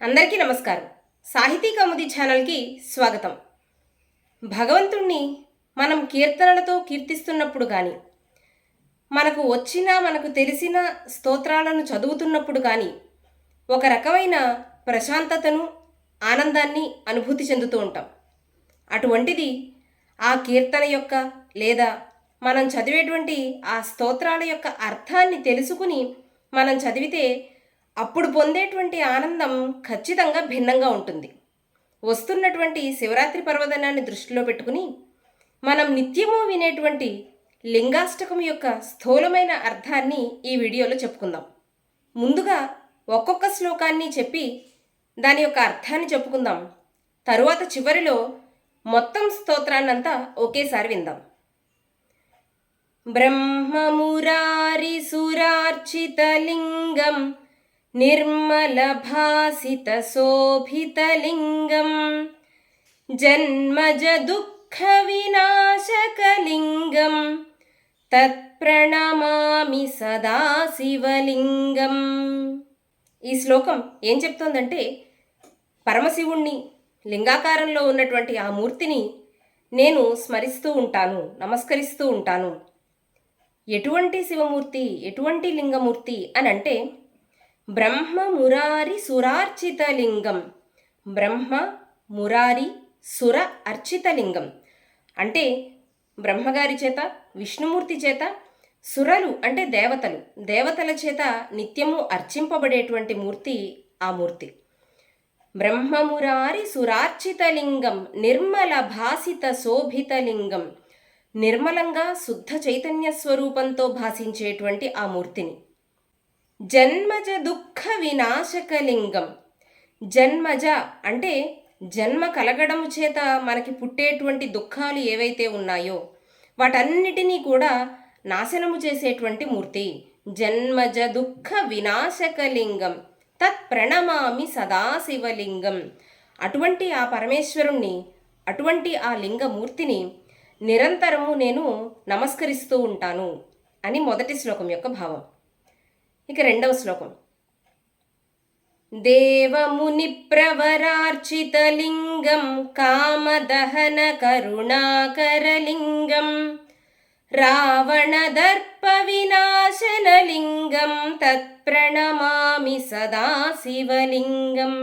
అందరికీ నమస్కారం. సాహితీ కౌముది ఛానల్కి స్వాగతం. భగవంతుణ్ణి మనం కీర్తనలతో కీర్తిస్తున్నప్పుడు కానీ మనకు వచ్చిన మనకు తెలిసిన స్తోత్రాలను చదువుతున్నప్పుడు కానీ ఒక రకమైన ప్రశాంతతను ఆనందాన్ని అనుభూతి చెందుతూ ఉంటాం. అటువంటిది ఆ కీర్తన యొక్క లేదా మనం చదివేటువంటి ఆ స్తోత్రాల యొక్క అర్థాన్ని తెలుసుకుని మనం చదివితే అప్పుడు పొందేటువంటి ఆనందం ఖచ్చితంగా భిన్నంగా ఉంటుంది. వస్తున్నటువంటి శివరాత్రి పర్వదనాన్ని దృష్టిలో పెట్టుకుని మనం నిత్యము వినేటువంటి లింగాష్టకం యొక్క స్థూలమైన అర్థాన్ని ఈ వీడియోలో చెప్పుకుందాం. ముందుగా ఒక్కొక్క శ్లోకాన్ని చెప్పి దాని యొక్క అర్థాన్ని చెప్పుకుందాం. తరువాత చివరిలో మొత్తం స్తోత్రాన్నంతా ఒకేసారి విందాం. బ్రహ్మమురారిసురార్చితలింగం निर्मलभासितशोभितलिङ्गं जन्मजदुःखविनाशकलिङ्गं తత్ప్రణమామి సదా శివలింగం. ఈ శ్లోకం ఏం చెప్తోందంటే పరమశివుణ్ణి లింగాకారంలో ఉన్నటువంటి ఆ మూర్తిని నేను స్మరిస్తూ ఉంటాను నమస్కరిస్తూ ఉంటాను. ఎటువంటి శివమూర్తి ఎటువంటి లింగమూర్తి అని అంటే బ్రహ్మ మురారి సురార్చిత లింగం. బ్రహ్మ మురారి సుర అర్చితలింగం అంటే బ్రహ్మగారి చేత విష్ణుమూర్తి చేత సురలు అంటే దేవతలు. దేవతల చేత నిత్యము అర్చింపబడేటువంటి మూర్తి ఆ మూర్తి. బ్రహ్మమురారి సురార్చితలింగం నిర్మల భాసిత శోభితలింగం నిర్మలంగా శుద్ధ చైతన్య స్వరూపంతో భాషించేటువంటి ఆ మూర్తిని. జన్మజ దుఃఖ వినాశకలింగం. జన్మజ అంటే జన్మ కలగడము చేత మనకి పుట్టేటువంటి దుఃఖాలు ఏవైతే ఉన్నాయో వాటన్నిటినీ కూడా నాశనము చేసేటువంటి మూర్తి. జన్మజ దుఃఖ వినాశకలింగం. తత్ ప్రణమామి సదాశివలింగం అటువంటి ఆ పరమేశ్వరుణ్ణి అటువంటి ఆ లింగమూర్తిని నిరంతరము నేను నమస్కరిస్తూ ఉంటాను అని మొదటి శ్లోకం యొక్క భావం. ఇక రెండవ శ్లోకం. దేవముని ప్రవరార్చితలింగం కామదహన కరుణాకరలింగం రావణదర్ప వినాశనలింగం తత్ప్రణమామి సదా శివలింగం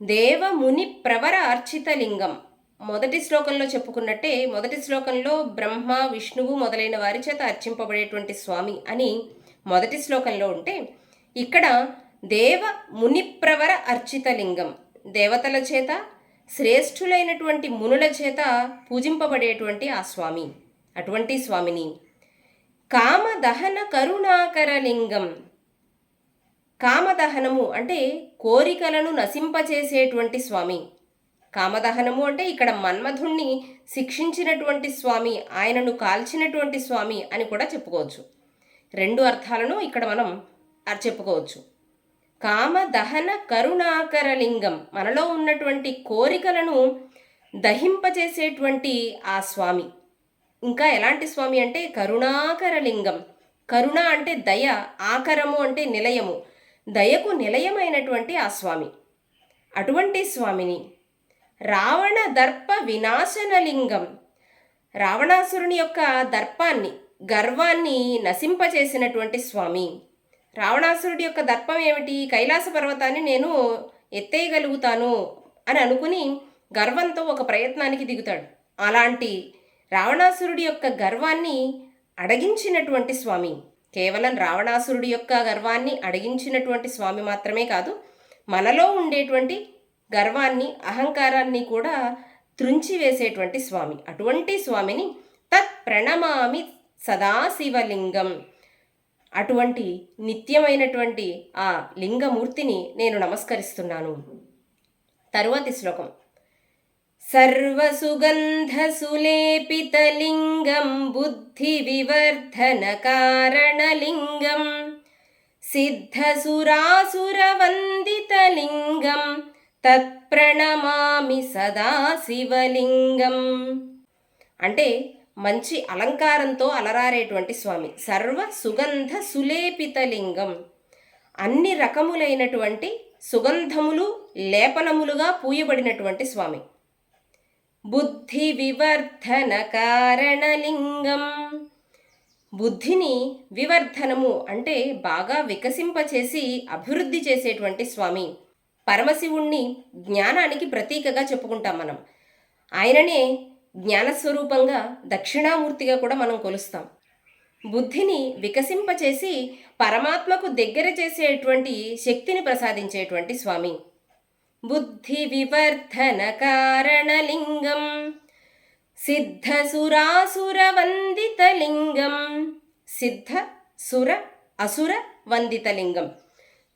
దేవముని ప్రవర అర్చితలింగం మొదటి శ్లోకంలో చెప్పుకున్నట్టే మొదటి శ్లోకంలో బ్రహ్మ విష్ణువు మొదలైన వారి చేత అర్చింపబడేటువంటి స్వామి అని మొదటి శ్లోకంలో ఉంటే ఇక్కడ దేవ మునిప్రవర అర్చితలింగం దేవతల చేత శ్రేష్ఠులైనటువంటి మునుల చేత పూజింపబడేటువంటి ఆ స్వామి అటువంటి స్వామిని. కామదహన కరుణాకరలింగం. కామదహనము అంటే కోరికలను నశింపచేసేటువంటి స్వామి. కామదహనము అంటే ఇక్కడ మన్మధుణ్ణి శిక్షించినటువంటి స్వామి ఆయనను కాల్చినటువంటి స్వామి అని కూడా చెప్పుకోవచ్చు. రెండు అర్థాలను ఇక్కడ మనం చెప్పుకోవచ్చు. కామ దహన కరుణాకర కరుణాకరలింగం మనలో ఉన్నటువంటి కోరికలను దహింపజేసేటువంటి ఆ స్వామి. ఇంకా ఎలాంటి స్వామి అంటే కరుణాకరలింగం. కరుణ అంటే దయ ఆకరము అంటే నిలయము. దయకు నిలయమైనటువంటి ఆ స్వామి. అటువంటి స్వామిని రావణ దర్ప వినాశనలింగం. రావణాసురుని యొక్క దర్పాన్ని గర్వాన్ని నశింపచేసినటువంటి స్వామి. రావణాసురుడి యొక్క దర్పం ఏమిటి? కైలాస పర్వతాన్ని నేను ఎత్తేయగలుగుతాను అని అనుకుని గర్వంతో ఒక ప్రయత్నానికి దిగుతాడు. అలాంటి రావణాసురుడి యొక్క గర్వాన్ని అడగించినటువంటి స్వామి. కేవలం రావణాసురుడి యొక్క గర్వాన్ని అడిగించినటువంటి స్వామి మాత్రమే కాదు మనలో ఉండేటువంటి గర్వాన్ని అహంకారాన్ని కూడా త్రుంచివేసేటువంటి స్వామి. అటువంటి స్వామిని తత్ ప్రణమామి సదాశివలింగం. అటువంటి నిత్యమైనటువంటి ఆ లింగమూర్తిని నేను నమస్కరిస్తున్నాను. తరువాతి శ్లోకం. సర్వసుగంధసులేపితలింగం కారణలింగం సిద్ధసురాసురవందితలింగం తత్ప్రణమామి సదా శివలింగం అంటే మంచి అలంకారంతో అలరారేటువంటి స్వామి. సర్వ సుగంధ సులేపిత లింగం అన్ని రకములైనటువంటి సుగంధములు లేపనములుగా పూయబడినటువంటి స్వామి. బుద్ధి వివర్ధన కారణలింగం. బుద్ధిని వివర్ధనము అంటే బాగా వికసింపచేసి అభివృద్ధి చేసేటువంటి స్వామి. పరమశివుణ్ణి జ్ఞానానికి ప్రతీకగా చెప్పుకుంటాం మనం. ఆయననే జ్ఞానస్వరూపంగా దక్షిణామూర్తిగా కూడా మనం కొలుస్తాం. బుద్ధిని వికసింపచేసి పరమాత్మకు దగ్గర చేసేటువంటి శక్తిని ప్రసాదించేటువంటి స్వామి. బుద్ధి వివర్ధన కారణలింగం సిద్ధసురాసుర వందితలింగం సిద్ధ సుర అసుర వందితలింగం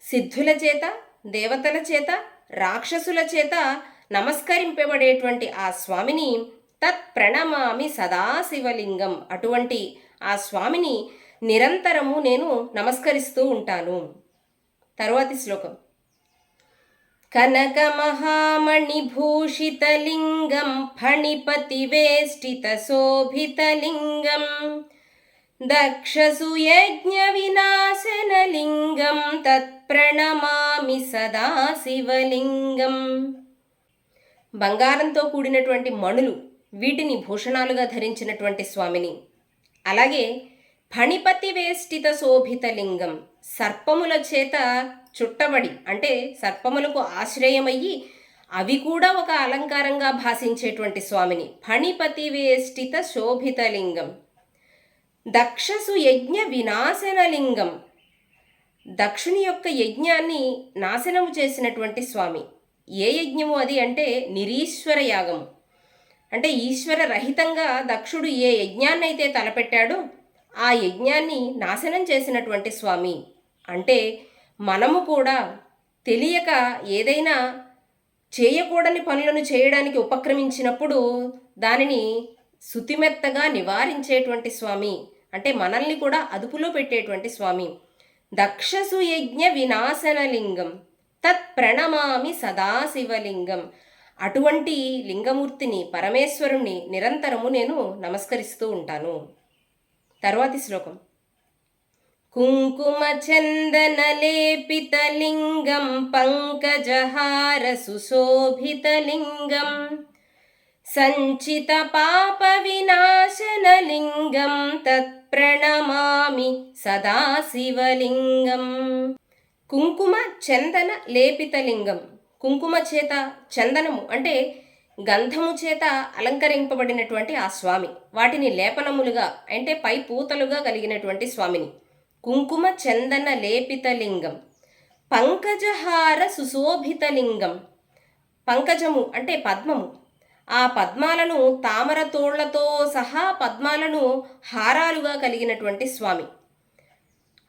సిద్ధుల చేత దేవతల చేత రాక్షసుల చేత నమస్కరింపబడేటువంటి ఆ స్వామిని తత్ ప్రణమామి సదాశివలింగం అటువంటి ఆ స్వామిని నిరంతరము నేను నమస్కరిస్తూ ఉంటాను. తరువాతి శ్లోకం. కనకమహామణిభూషితలింగం ఫణిపతివేష్టితశోభితలింగం దక్షసుయజ్ఞవినాశనలింగం తత్ప్రణమామి సదాశివలింగం బంగారంతో కూడినటువంటి మణులు వీటిని భూషణాలుగా ధరించినటువంటి స్వామిని. అలాగే ఫణిపతి వేష్టిత శోభిత లింగం సర్పముల చేత చుట్టబడి అంటే సర్పములకు ఆశ్రయమయ్యి అవి కూడా ఒక అలంకారంగా భాషించేటువంటి స్వామిని. ఫణిపతి వేష్టిత శోభిత లింగం. దక్షసు యజ్ఞ వినాశన లింగం. దక్షుని యొక్క యజ్ఞాన్ని నాశనము చేసినటువంటి స్వామి. ఏ యజ్ఞము అది అంటే నిరీశ్వర యాగము. అంటే ఈశ్వర రహితంగా దక్షుడు ఏ యజ్ఞాన్నైతే తలపెట్టాడో ఆ యజ్ఞాన్ని నాశనం చేసినటువంటి స్వామి. అంటే మనము కూడా తెలియక ఏదైనా చేయకూడని పనులను చేయడానికి ఉపక్రమించినప్పుడు దానిని శుతిమెత్తగా నివారించేటువంటి స్వామి. అంటే మనల్ని కూడా అదుపులో పెట్టేటువంటి స్వామి. దక్షసు యజ్ఞ వినాశనలింగం తత్ ప్రణమామి సదాశివలింగం. అటువంటి లింగమూర్తిని పరమేశ్వరుణ్ణి నిరంతరము నేను నమస్కరిస్తూ ఉంటాను. తర్వాతి శ్లోకం. కుంకుమ చందనలేపితలింగం పంకజహార సుశోభితలింగం సంచిత పాప వినాశనలింగం తత్ప్రణమామి సదాశివలింగం. కుంకుమ చందన లేపితలింగం కుంకుమ చేత చందనము అంటే గంధము చేత అలంకరింపబడినటువంటి ఆ స్వామి. వాటిని లేపనములుగా అంటే పై పూతలుగా కలిగినటువంటి స్వామిని. కుంకుమ చందన లేపితలింగం పంకజహార సుశోభితలింగం పంకజము అంటే పద్మము. ఆ పద్మాలను తామర తోళ్ళతో సహా పద్మాలను హారాలుగా కలిగినటువంటి స్వామి.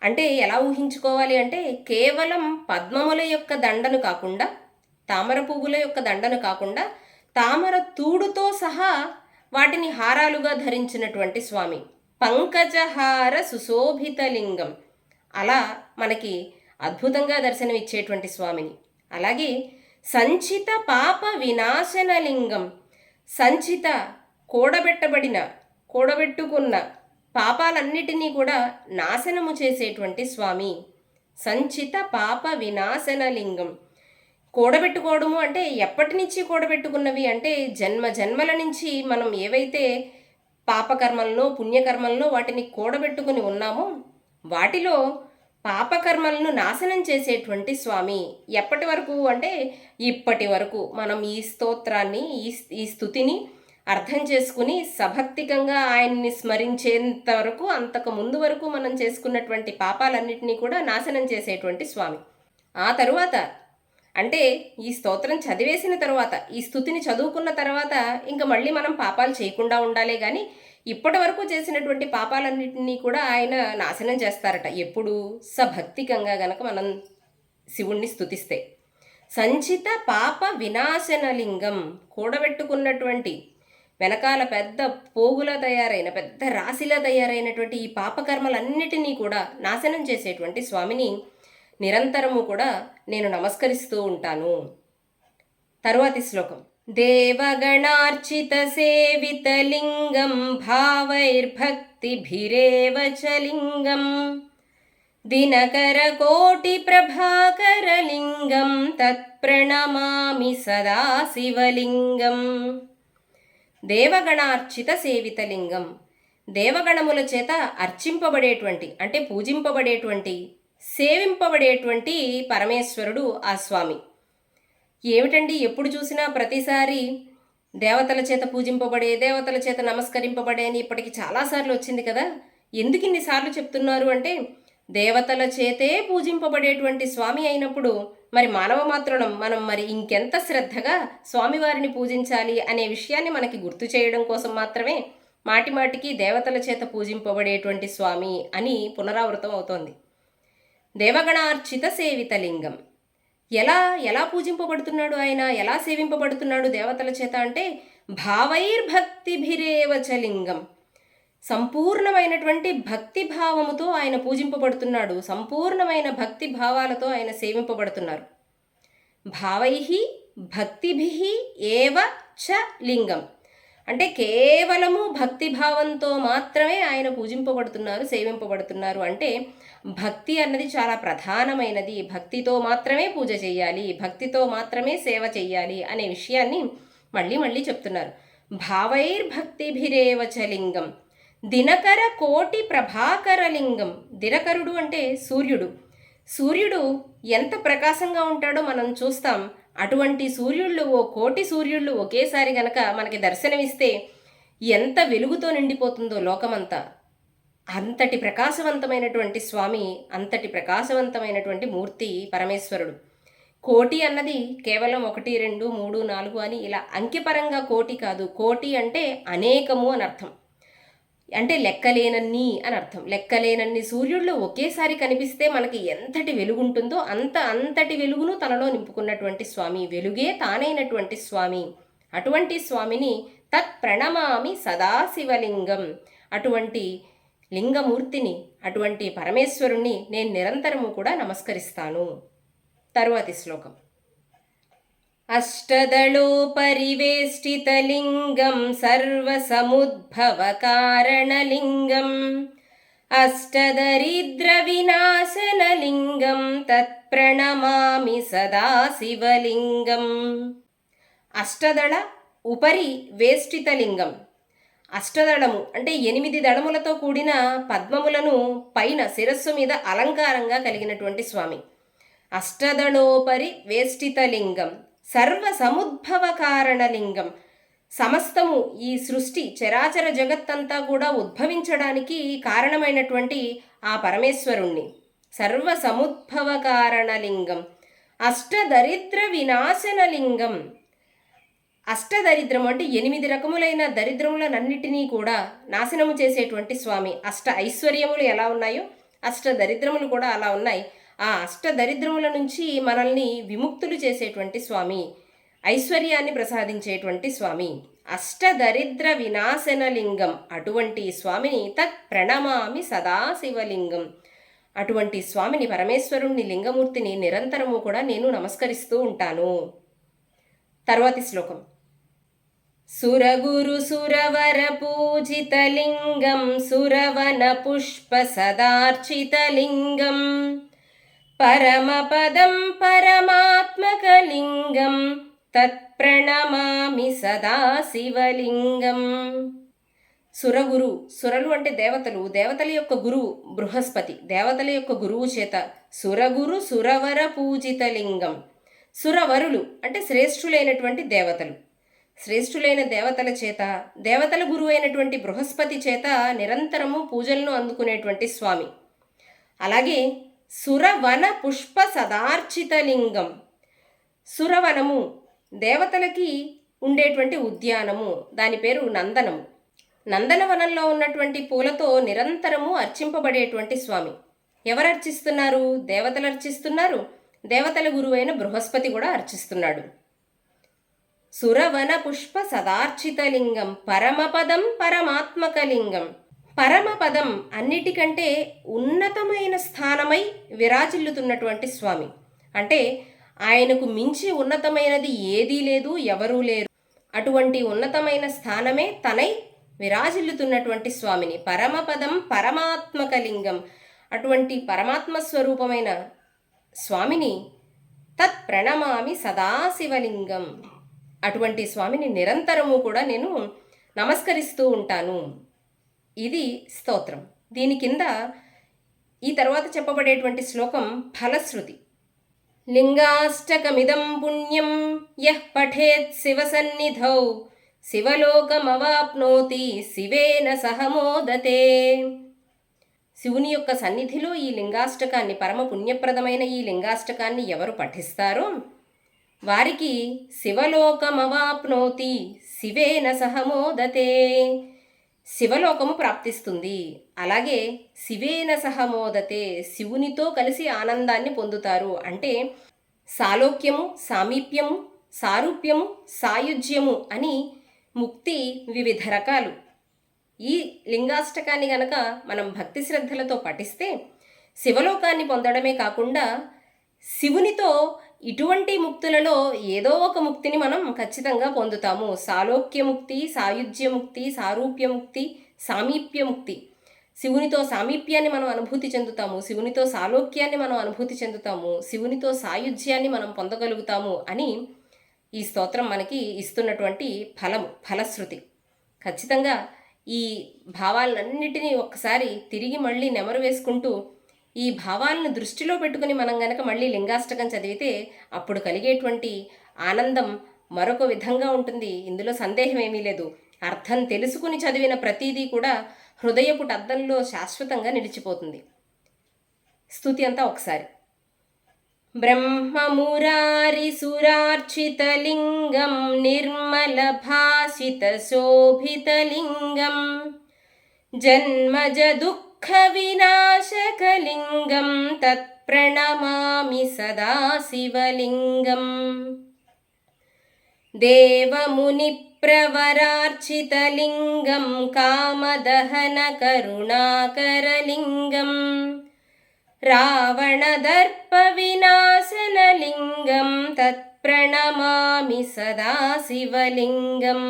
అంటే ఎలా ఊహించుకోవాలి అంటే కేవలం పద్మముల యొక్క దండను కాకుండా తామర పువ్వుల యొక్క దండను కాకుండా తామర తూడుతో సహా వాటిని హారాలుగా ధరించినటువంటి స్వామి. పంకజహార సుశోభితలింగం అలా మనకి అద్భుతంగా దర్శనమిచ్చేటువంటి స్వామిని. అలాగే సంచిత పాప వినాశనలింగం సంచిత కూడబెట్టబడిన కూడబెట్టుకున్న పాపాలన్నిటినీ కూడా నాశనము చేసేటువంటి స్వామి. సంచిత పాప వినాశనలింగం కూడబెట్టుకోవడము అంటే ఎప్పటి నుంచి కూడబెట్టుకున్నవి అంటే జన్మ జన్మల నుంచి మనం ఏవైతే పాపకర్మలను పుణ్యకర్మలను వాటిని కూడబెట్టుకుని ఉన్నామో వాటిలో పాపకర్మలను నాశనం చేసేటువంటి స్వామి ఎప్పటి వరకు అంటే ఇప్పటి వరకు మనం ఈ స్తోత్రాన్ని ఈ ఈ స్థుతిని అర్థం చేసుకుని సభక్తికంగా ఆయన్ని స్మరించేంత వరకు అంతకు ముందు వరకు మనం చేసుకున్నటువంటి పాపాలన్నింటినీ కూడా నాశనం చేసేటువంటి స్వామి. ఆ తరువాత అంటే ఈ స్తోత్రం చదివేసిన తర్వాత ఈ స్థుతిని చదువుకున్న తర్వాత ఇంకా మళ్ళీ మనం పాపాలు చేయకుండా ఉండాలే కానీ ఇప్పటి వరకు చేసినటువంటి పాపాలన్నింటినీ కూడా ఆయన నాశనం చేస్తారట. ఎప్పుడు? సభక్తికంగా గనక మనం శివుణ్ణి స్థుతిస్తే సంచిత పాప వినాశనలింగం కూడబెట్టుకున్నటువంటి వెనకాల పెద్ద పోగులా తయారైన పెద్ద రాశిలా తయారైనటువంటి ఈ పాపకర్మలన్నిటినీ కూడా నాశనం చేసేటువంటి స్వామిని నిరంతరము కూడా నేను నమస్కరిస్తూ ఉంటాను. తరువాతి శ్లోకం. దేవగణార్చిత సేవితలింగం భావైర్భక్తిభిరేవ చలింగం లింగం. దినకర కోటి ప్రభాకరలింగం తత్ప్రణమామి సదా శివలింగం దేవగణార్చిత సేవితలింగం దేవగణముల చేత అర్చింపబడేటువంటి అంటే పూజింపబడేటువంటి సేవింపబడేటువంటి పరమేశ్వరుడు ఆ స్వామి. ఏమిటండి ఎప్పుడు చూసినా ప్రతిసారి దేవతల చేత పూజింపబడే దేవతల చేత నమస్కరింపబడే అని ఇప్పటికి చాలాసార్లు వచ్చింది కదా? ఎందుకు ఇన్నిసార్లు చెప్తున్నారు అంటే దేవతల చేతే పూజింపబడేటువంటి స్వామి అయినప్పుడు మరి మానవ మాత్రం మనం మరి ఇంకెంత శ్రద్ధగా స్వామివారిని పూజించాలి అనే విషయాన్ని మనకి గుర్తు చేయడం కోసం మాత్రమే మాటిమాటికి దేవతల చేత పూజింపబడేటువంటి స్వామి అని పునరావృతం అవుతోంది. దేవగణార్చిత సేవితలింగం. ఎలా ఎలా పూజింపబడుతున్నాడు ఆయన? ఎలా సేవింపబడుతున్నాడు దేవతల చేత అంటే భావైర్భక్తిభిరేవచలింగం సంపూర్ణమైనటువంటి భక్తి భావముతో ఆయన పూజింపబడుతున్నాడు. సంపూర్ణమైన భక్తి భావాలతో ఆయన సేవింపబడుతున్నారు. భావై భక్తిభి ఏవ చ లింగం. అంటే కేవలము భక్తి భావంతో మాత్రమే ఆయన పూజింపబడుతున్నారు సేవింపబడుతున్నారు అంటే భక్తి అన్నది చాలా ప్రధానమైనది. భక్తితో మాత్రమే పూజ చేయాలి భక్తితో మాత్రమే సేవ చేయాలి అనే విషయాన్ని మళ్ళీ మళ్ళీ చెప్తున్నారు. భావైర్భక్తిభిరేవచలింగం దినకర కోటి ప్రభాకర లింగం. దినకరుడు అంటే సూర్యుడు. సూర్యుడు ఎంత ప్రకాశంగా ఉంటాడో మనం చూస్తాం. అటువంటి సూర్యుళ్ళు ఓ కోటి సూర్యుళ్ళు ఒకేసారి గనక మనకి దర్శనమిస్తే ఎంత వెలుగుతో నిండిపోతుందో లోకమంతా. అంతటి ప్రకాశవంతమైనటువంటి స్వామి అంతటి ప్రకాశవంతమైనటువంటి మూర్తి పరమేశ్వరుడు. కోటి అన్నది కేవలం ఒకటి రెండు మూడు నాలుగు అని ఇలా అంకెపరంగా కోటి కాదు. కోటి అంటే అనేకము అని అర్థం. అంటే లెక్కలేనన్ని అని అర్థం. లెక్కలేనన్ని సూర్యుళ్ళు ఒకేసారి కనిపిస్తే మనకి ఎంతటి వెలుగుంటుందో అంత అంతటి వెలుగును తనలో నింపుకున్నటువంటి స్వామి. వెలుగే తానైనటువంటి స్వామి. అటువంటి స్వామిని తత్ ప్రణమామి సదాశివలింగం. అటువంటి లింగమూర్తిని అటువంటి పరమేశ్వరుణ్ణి నేను నిరంతరము కూడా నమస్కరిస్తాను. తరువాతి శ్లోకం. अष्टदलोपरिवेष्टितलिङ्गं सर्वसमुद्भवकारणलिङ्गम् अष्टदरिद्रविनाशनलिङ्गं तत्प्रणमामि सदा शिवलिङ्गम् అష్టదళ ఉపరి వేష్టితలింగం అష్టదళము అంటే ఎనిమిది దళములతో కూడిన పద్మములను పైన శిరస్సు మీద అలంకారంగా కలిగినటువంటి స్వామి అష్టదళోపరి వేష్టితలింగం సర్వ సముద్భవ కారణలింగం సమస్తము ఈ సృష్టి చరాచర జగత్తంతా కూడా ఉద్భవించడానికి కారణమైనటువంటి ఆ పరమేశ్వరుణ్ణి. సర్వ సముద్భవ కారణలింగం అష్టదరిద్ర వినాశనలింగం. అష్టదరిద్రం అంటే ఎనిమిది రకములైన దరిద్రములనన్నిటినీ కూడా నాశనము చేసేటువంటి స్వామి. అష్ట ఐశ్వర్యములు ఎలా ఉన్నాయో అష్ట దరిద్రములు కూడా అలా ఉన్నాయి. ఆ అష్ట దరిద్రముల నుంచి మనల్ని విముక్తులు చేసేటువంటి స్వామి ఐశ్వర్యాన్ని ప్రసాదించేటువంటి స్వామి. అష్టదరిద్ర వినాశనలింగం అటువంటి స్వామిని తత్ ప్రణమామి సదాశివలింగం అటువంటి స్వామిని పరమేశ్వరుణ్ణి లింగమూర్తిని నిరంతరము కూడా నేను నమస్కరిస్తూ ఉంటాను. తర్వాతి శ్లోకం. సురగురు సురవర పూజితలింగం సురవన పుష్ప సదార్చితలింగం పరమపదం పరమాత్మకలింగం తత్ప్రణమామి సదా శివలింగం సురగురు సురలు అంటే దేవతలు. దేవతల యొక్క గురువు బృహస్పతి. దేవతల యొక్క గురువు చేత సురగురు సురవర పూజితలింగం సురవరులు అంటే శ్రేష్ఠులైనటువంటి దేవతలు. శ్రేష్ఠులైన దేవతల చేత దేవతల గురువు అయినటువంటి బృహస్పతి చేత నిరంతరము పూజలను అందుకునేటువంటి స్వామి. అలాగే సురవన పుష్ప సదార్చితలింగం సురవనము దేవతలకి ఉండేటువంటి ఉద్యానము. దాని పేరు నందనము. నందనవనంలో ఉన్నటువంటి పూలతో నిరంతరము అర్చింపబడేటువంటి స్వామి. ఎవరు అర్చిస్తున్నారు దేవతలు అర్చిస్తున్నారు దేవతల గురువైన బృహస్పతి కూడా అర్చిస్తున్నాడు. సురవన పుష్ప సదార్చితలింగం పరమపదం పరమాత్మకలింగం పరమపదం అన్నిటికంటే ఉన్నతమైన స్థానమై విరాజిల్లుతున్నటువంటి స్వామి. అంటే ఆయనకు మించి ఉన్నతమైనది ఏదీ లేదు ఎవరూ లేరు. అటువంటి ఉన్నతమైన స్థానమే తనై విరాజిల్లుతున్నటువంటి స్వామిని. పరమపదం పరమాత్మకలింగం. అటువంటి పరమాత్మ స్వరూపమైన స్వామిని తత్ ప్రణమామి సదాశివలింగం. అటువంటి స్వామిని నిరంతరము కూడా నేను నమస్కరిస్తూ ఉంటాను. ఇది స్తోత్రం. దీని కింద ఈ తర్వాత చెప్పబడేటువంటి శ్లోకం ఫలశ్రుతి. లింగాష్టకమిదం పుణ్యం యః పఠేత్ శివసన్నిధౌ శివలోకమవాప్నోతి శివేన సహమోదతే శివుని యొక్క సన్నిధిలో ఈ లింగాష్టకాన్ని పరమ పుణ్యప్రదమైన ఈ లింగాష్టకాన్ని ఎవరు పఠిస్తారో వారికి శివలోకమవాప్నోతి శివేన సహమోదతే శివలోకము ప్రాప్తిస్తుంది. అలాగే శివేన సహమోదతే శివునితో కలిసి ఆనందాన్ని పొందుతారు. అంటే సాలోక్యము సామీప్యము సారూప్యము సాయుజ్యము అని ముక్తి వివిధ రకాలు. ఈ లింగాష్టకాన్ని గనక మనం భక్తి శ్రద్ధలతో పఠిస్తే శివలోకాన్ని పొందడమే కాకుండా శివునితో ఇటువంటి ముక్తులలో ఏదో ఒక ముక్తిని మనం ఖచ్చితంగా పొందుతాము. సాలోక్యముక్తి ముక్తి సామీప్య ముక్తి. శివునితో సామీప్యాన్ని మనం అనుభూతి చెందుతాము. శివునితో సాలోక్యాన్ని మనం అనుభూతి చెందుతాము. శివునితో సాయుధ్యాన్ని మనం పొందగలుగుతాము అని ఈ స్తోత్రం మనకి ఇస్తున్నటువంటి ఫలము ఫలశ్రుతి. ఖచ్చితంగా ఈ భావాలన్నిటినీ ఒక్కసారి తిరిగి మళ్ళీ నెమరు వేసుకుంటూ ఈ భావాలను దృష్టిలో పెట్టుకుని మనం గనక మళ్ళీ లింగాష్టకం చదివితే అప్పుడు కలిగేటువంటి ఆనందం మరొక విధంగా ఉంటుంది. ఇందులో సందేహం ఏమీ లేదు. అర్థం తెలుసుకుని చదివిన ప్రతీదీ కూడా హృదయపుట అద్దంలో శాశ్వతంగా నిలిచిపోతుంది. స్థుతి అంతా ఒకసారి. బ్రహ్మమురారిసురార్చితలింగం నిర్మలభాసితశోభితలింగం జన్మజ खविनाशकलिङ्गं तत्प्रणमामि सदाशिवलिङ्गम् देवमुनिप्रवरार्चितलिङ्गं कामदहनकरुणाकरलिङ्गम् रावणदर्पविनाशनलिङ्गं तत्प्रणमामि सदाशिवलिङ्गम्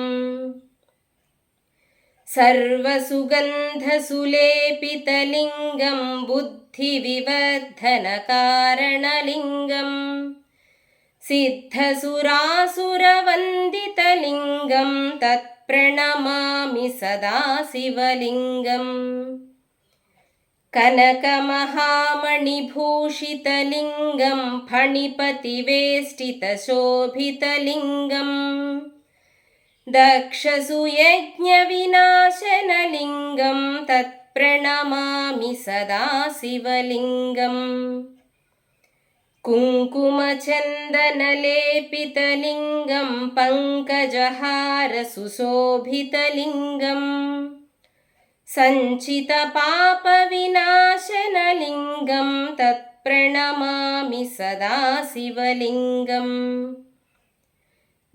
सर्वसुगन्धसुलेपितलिङ्गं बुद्धिविवर्धनकारणलिङ्गं सिद्धसुरासुरवन्दितलिङ्गं तत्प्रणमामि सदा शिवलिङ्गम् कनकमहामणिभूषितलिङ्गं फणिपतिवेष्टितशोभितलिङ्गम् दक्षसुयज्ञविनाशनलिङ्गं तत्प्रणमामि सदा शिवलिङ्गम्। कुङ्कुमचन्दनलेपितलिङ्गं पङ्कजहारसुशोभितलिङ्गम्। सञ्चितपापविनाशनलिङ्गं तत्प्रणमामि सदा शिवलिङ्गम्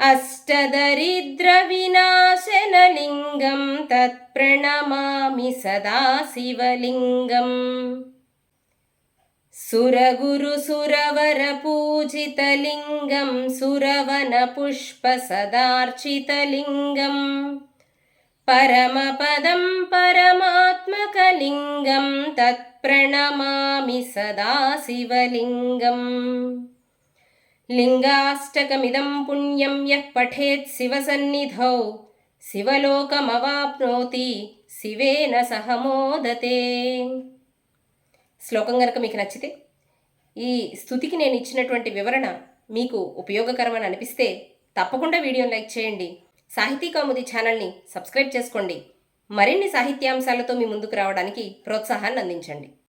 अष्टदरिद्रविनाशनलिङ्गं तत्प्रणमामि सदा शिवलिङ्गम्। सुरगुरुसुरवरपूजितलिङ्गं सुरवनपुष्पसदार्चितलिङ्गम्। परमपदं परमात्मकलिङ्गं तत्प्रणमामि सदा शिवलिङ्गम् లింగాష్టకమిదం పుణ్యం యః పఠేత్ శివసన్నిధౌ శివలోకమవాప్నోతి శివేన సహమోదతే శ్లోకం గనక మీకు నచ్చితే ఈ స్థుతికి నేను ఇచ్చినటువంటి వివరణ మీకు ఉపయోగకరమని అనిపిస్తే తప్పకుండా వీడియోని లైక్ చేయండి. సాహితీ కౌముది ఛానల్ని సబ్స్క్రైబ్ చేసుకోండి. మరిన్ని సాహిత్యాంశాలతో మీ ముందుకు రావడానికి ప్రోత్సాహాన్ని అందించండి.